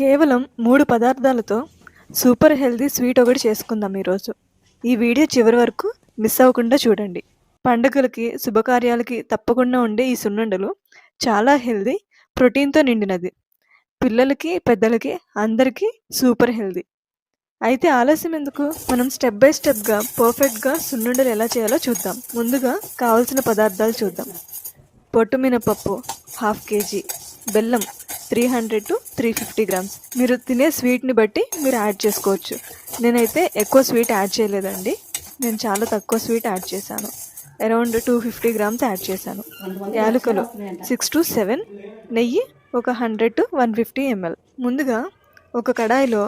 కేవలం మూడు పదార్థాలతో సూపర్ హెల్దీ స్వీట్ ఒకటి చేసుకుందాం ఈరోజు. ఈ వీడియో చివరి వరకు మిస్ అవ్వకుండా చూడండి. పండుగలకి శుభకార్యాలకి తప్పకుండా ఉండే ఈ సున్నుండలు చాలా హెల్దీ ప్రోటీన్తో నిండినది. పిల్లలకి పెద్దలకి అందరికీ సూపర్ హెల్దీ. అయితే ఆలస్యం ఎందుకు? మనం స్టెప్ బై స్టెప్గా పర్ఫెక్ట్గా సున్నుండలు ఎలా చేయాలో చూద్దాం. ముందుగా కావాల్సిన పదార్థాలు చూద్దాం. పొట్టు మినపప్పు హాఫ్ కేజీ. బెల్లం three hundred to three fifty grams మీరు తినే స్వీట్ని బట్టి మీరు యాడ్ చేసుకోవచ్చు. నేనైతే ఎక్కువ స్వీట్ యాడ్ చేయలేదండి. నేను చాలా తక్కువ స్వీట్ యాడ్ చేశాను. Around two fifty grams add చేశాను. యాలకులు సిక్స్ టు సెవెన్ నెయ్యి ఒక hundred to one fifty ML ముందుగా ఒక కడాయిలో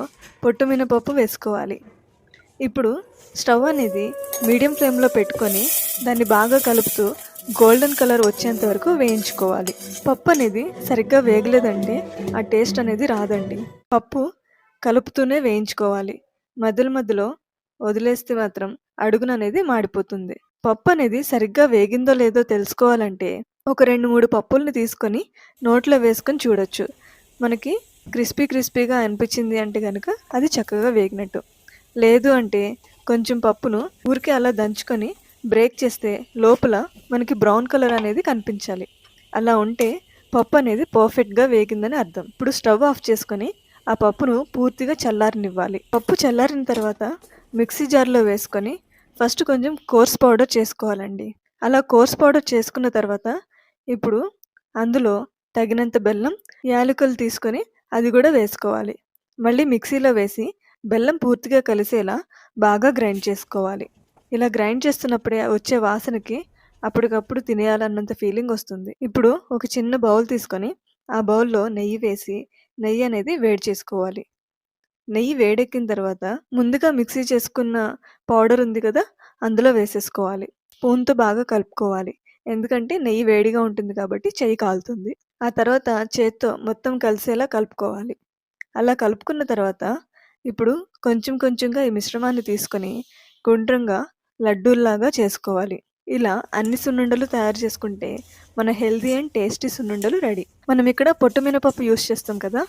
పొట్టు మినపప్పు వేసుకోవాలి. ఇప్పుడు స్టవ్ అనేది మీడియం ఫ్లేమ్లో పెట్టుకొని దాన్ని బాగా కలుపుతూ గోల్డెన్ కలర్ వచ్చేంత వరకు వేయించుకోవాలి. పప్పు అనేది సరిగ్గా వేగలేదంటే ఆ టేస్ట్ అనేది రాదండి. పప్పు కలుపుతూనే వేయించుకోవాలి. మధ్యలో మధ్యలో వదిలేస్తే మాత్రం అడుగున అనేది మాడిపోతుంది. పప్పు అనేది సరిగ్గా వేగిందో లేదో తెలుసుకోవాలంటే ఒక రెండు మూడు పప్పుల్ని తీసుకొని నోట్లో వేసుకొని చూడొచ్చు. మనకి క్రిస్పీ క్రిస్పీగా అనిపించింది అంటే కనుక అది చక్కగా వేగినట్టు. లేదు అంటే కొంచెం పప్పును ఊరికే అలా దంచుకొని బ్రేక్ చేస్తే లోపల మనకి బ్రౌన్ కలర్ అనేది కనిపించాలి. అలా ఉంటే పప్పు అనేది పర్ఫెక్ట్గా వేగిందని అర్థం. ఇప్పుడు స్టవ్ ఆఫ్ చేసుకొని ఆ పప్పును పూర్తిగా చల్లారనివ్వాలి. పప్పు చల్లారిన తర్వాత మిక్సీ జార్లో వేసుకొని ఫస్ట్ కొంచెం కోర్స్ పౌడర్ చేసుకోవాలండి. అలా కోర్స్ పౌడర్ చేసుకున్న తర్వాత ఇప్పుడు అందులో తగినంత బెల్లం యాలకులు తీసుకొని అది కూడా వేసుకోవాలి. మళ్ళీ మిక్సీలో వేసి బెల్లం పూర్తిగా కలిసేలా బాగా గ్రైండ్ చేసుకోవాలి. ఇలా గ్రైండ్ చేస్తున్నప్పుడే వచ్చే వాసనకి అప్పటికప్పుడు తినేయాలన్నంత ఫీలింగ్ వస్తుంది. ఇప్పుడు ఒక చిన్న బౌల్ తీసుకొని ఆ బౌల్లో నెయ్యి వేసి నెయ్యి అనేది వేడి చేసుకోవాలి. నెయ్యి వేడెక్కిన తర్వాత ముందుగా మిక్సీ చేసుకున్న పౌడర్ ఉంది కదా అందులో వేసేసుకోవాలి. స్పూన్తో బాగా కలుపుకోవాలి. ఎందుకంటే నెయ్యి వేడిగా ఉంటుంది కాబట్టి చెయ్యి కాలుతుంది. ఆ తర్వాత చేత్తో మొత్తం కలిసేలా కలుపుకోవాలి. అలా కలుపుకున్న తర్వాత ఇప్పుడు కొంచెం కొంచెంగా ఈ మిశ్రమాన్ని తీసుకొని గుండ్రంగా లడ్డూల్లాగా చేసుకోవాలి. ఇలా అన్ని సున్నుండలు తయారు చేసుకుంటే మన హెల్దీ అండ్ టేస్టీ సున్నుండలు రెడీ. మనం ఇక్కడ పొట్టు మినపప్పు యూస్ చేస్తాం కదా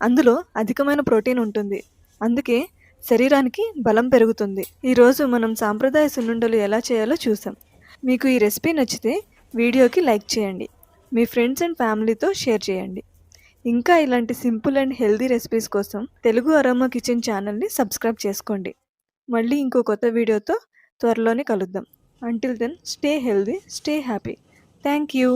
అందులో అధికమైన ప్రోటీన్ ఉంటుంది. అందుకే శరీరానికి బలం పెరుగుతుంది. ఈరోజు మనం సాంప్రదాయ సున్నుండలు ఎలా చేయాలో చూసాం. మీకు ఈ రెసిపీ నచ్చితే వీడియోకి లైక్ చేయండి. మీ ఫ్రెండ్స్ అండ్ ఫ్యామిలీతో షేర్ చేయండి. ఇంకా ఇలాంటి సింపుల్ అండ్ హెల్దీ రెసిపీస్ కోసం తెలుగు అరమ్మ కిచెన్ ఛానల్ని సబ్స్క్రైబ్ చేసుకోండి. మళ్ళీ ఇంకో కొత్త వీడియోతో త్వరలోనే కలుద్దాం. Until then stay healthy stay happy thank you